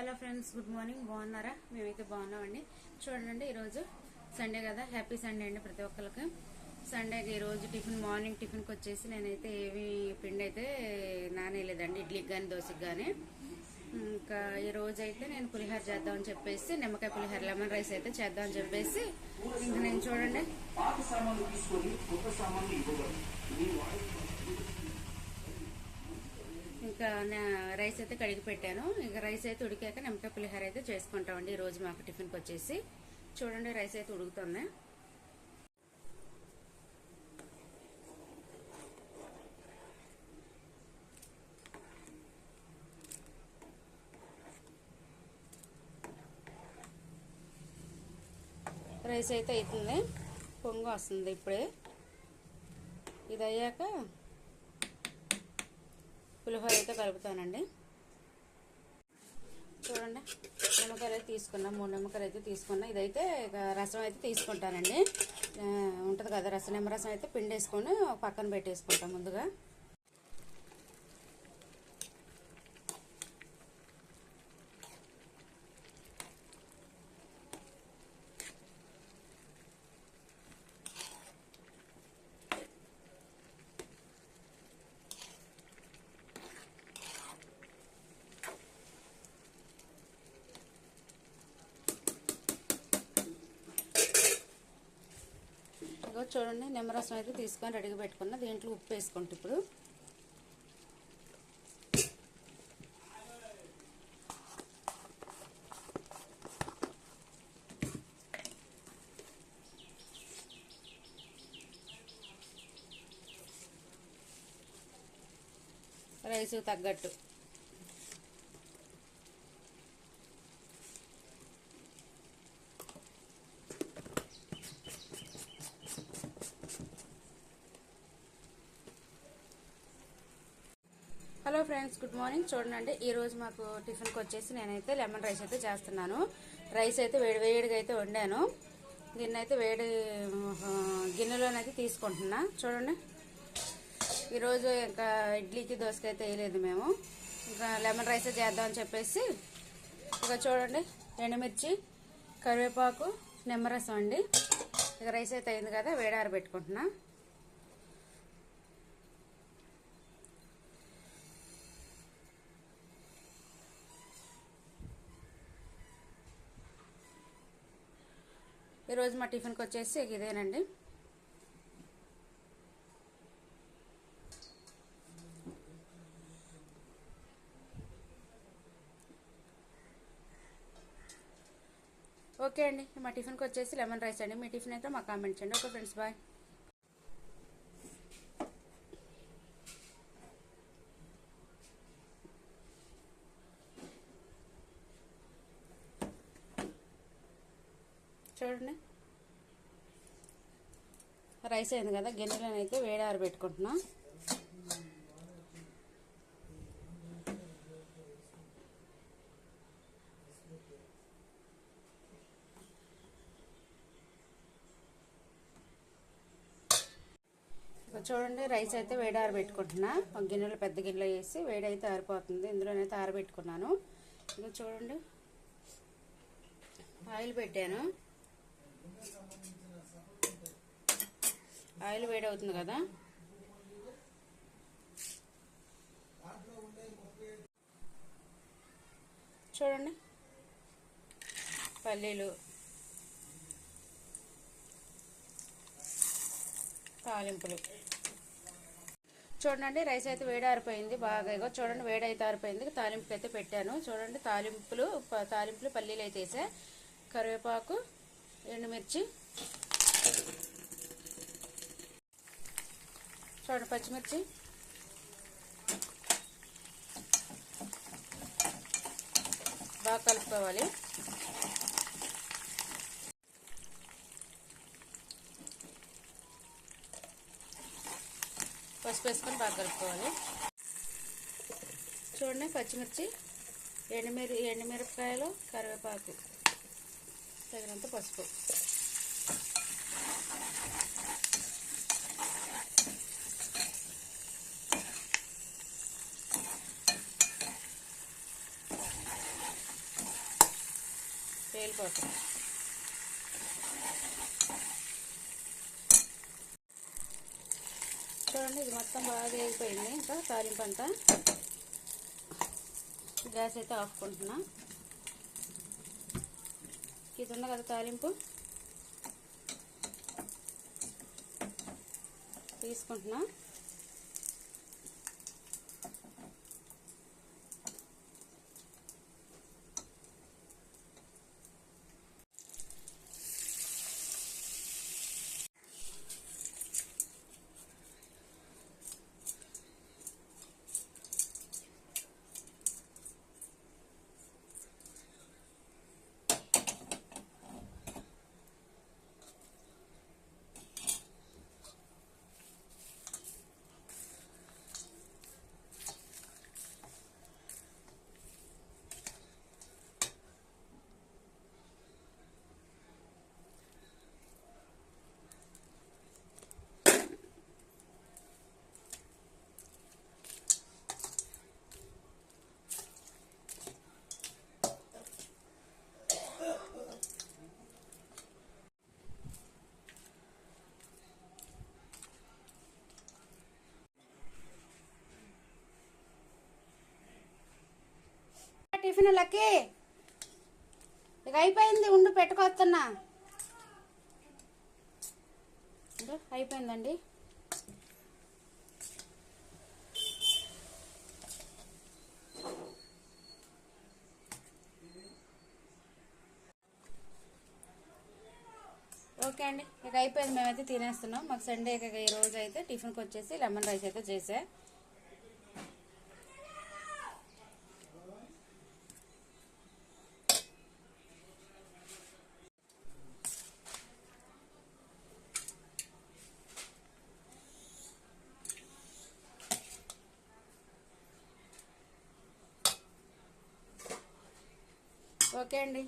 Hello friends good morning. బాగున్నారా? మేమైతే బాగున్నామండి. చూడండి ఈరోజు సండే కదా. హ్యాపీ సండే అండి ప్రతి ఒక్కరికి సండేకి ఈరోజు టిఫిన్ మార్నింగ్ టిఫిన్కి వచ్చేసి నేనైతే ఏవి పిండి అయితే నానేయలేదండి. ఇడ్లీకి కానీ దోశకి కానీ ఇంకా ఈ రోజు అయితే నేను పులిహోర చేద్దామని చెప్పేసి నిమ్మకాయ పులిహోర లెమన్ రైస్ అయితే చేద్దామని చెప్పేసి ఇంకా నేను చూడండి. ఇంకా రైస్ అయితే కడిగి పెట్టాను. ఇక రైస్ అయితే ఉడికాక నిమ్మకాయ పులిహార అయితే చేసుకుంటామండి. ఈ రోజు మాకు టిఫిన్కి వచ్చేసి. చూడండి రైస్ అయితే ఉడుకుతుంది. రైస్ అయితే అవుతుంది పొంగు వస్తుంది ఇప్పుడే. ఇది అయ్యాక పులిహోర అయితే కలుపుతానండి. చూడండి నిమ్మకాయలు అయితే తీసుకున్నాం మూడు నిమ్మకాయలు అయితే తీసుకున్నా. ఇదైతే రసం అయితే తీసుకుంటానండి. ఉంటుంది కదా రసం నిమ్మరసం అయితే పిండి వేసుకొని పక్కన పెట్టేసుకుంటాం ముందుగా. చూడండి నిమ్మరసం అయితే తీసుకొని రెడీగా పెట్టుకున్న. దీంట్లో ఉప్పు వేసుకుంటా ఇప్పుడు. రైస్ తగ్గట్టు. Hello friends good morning. చూడండి ఈరోజు మాకు టిఫిన్కి వచ్చేసి నేనైతే లెమన్ రైస్ అయితే చేస్తున్నాను. రైస్ అయితే వేడి వేడిగా అయితే వండాను. దీన్ని అయితే వేడి గిన్నెలోనైతే తీసుకుంటున్నా. చూడండి. ఈరోజు ఇంకా ఇడ్లీకి దోశకి అయితే వేయలేదు మేము. ఇంకా లెమన్ రైస్ చేద్దామని చెప్పేసి ఇక చూడండి ఎండుమిర్చి కరివేపాకు నిమ్మరసం అండి. ఇక రైస్ అయితే అయింది కదా వేడారు పెట్టుకుంటున్నా ఈరోజు మా టిఫిన్కి వచ్చేసి ఇదేనండి. ఓకే అండి మా టిఫిన్కి వచ్చేసి లెమన్ రైస్ అండి. మీ టిఫిన్ అయితే మాకు కామెంట్ చేయండి. Okay friends bye. చూడండి. రైస్ అయింది కదా గిన్నెలోనైతే వేడి ఆరబెట్టుకుంటున్నా చూడండి రైస్ అయితే వేడి ఆరబెట్టుకుంటున్నా ఒక గిన్నెలో పెద్ద గిన్నెలో వేసి వేడి అయితే ఆరిపోతుంది. ఇందులోనైతే ఆరబెట్టుకున్నాను. ఇంకా చూడండి. ఆయిల్ పెట్టాను. ఆయిల్ వేడి అవుతుంది కదా? చూడండి. పల్లీలు. తాలింపులు. చూడండి రైస్ అయితే వేడారిపోయింది బాగా. ఇగో చూడండి వేడి అయితే ఆరిపోయింది తాలింపుకి అయితే పెట్టాను. చూడండి తాలింపులు ప- తాలింపులు పల్లీలు అయితే వేసా. కరివేపాకు ఎండుమిర్చి చూడండి పచ్చిమిర్చి. బాగా కలుపుకోవాలి. పసుపు వేసుకొని బాగా కలుపుకోవాలి. చూడండి పచ్చిమిర్చి ఎండుమిరి ఎండుమిరపకాయలు కరివేపాకు తగినంత పసుపు. తేలిపోతుంది. చూడండి ఇది మొత్తం బాగా వేగిపోయింది ఇంకా తాలింపు అంతా. గ్యాస్ అయితే ఆపుకుంటున్నా ఇది ఉంది కదా తాలింపు? తీసుకుంటున్నా. టిఫిన్ లక్కి ఇక అయిపోయింది ఉండు పెట్టుకొస్తున్నా అయిపోయిందండి. ఓకే అండి ఇక అయిపోయింది మేమైతే తినేస్తున్నాం. మాకు సండే ఇక ఈ రోజు అయితే టిఫిన్కి వచ్చేసి లెమన్ రైస్ అయితే చేసా. ఓకే అండి.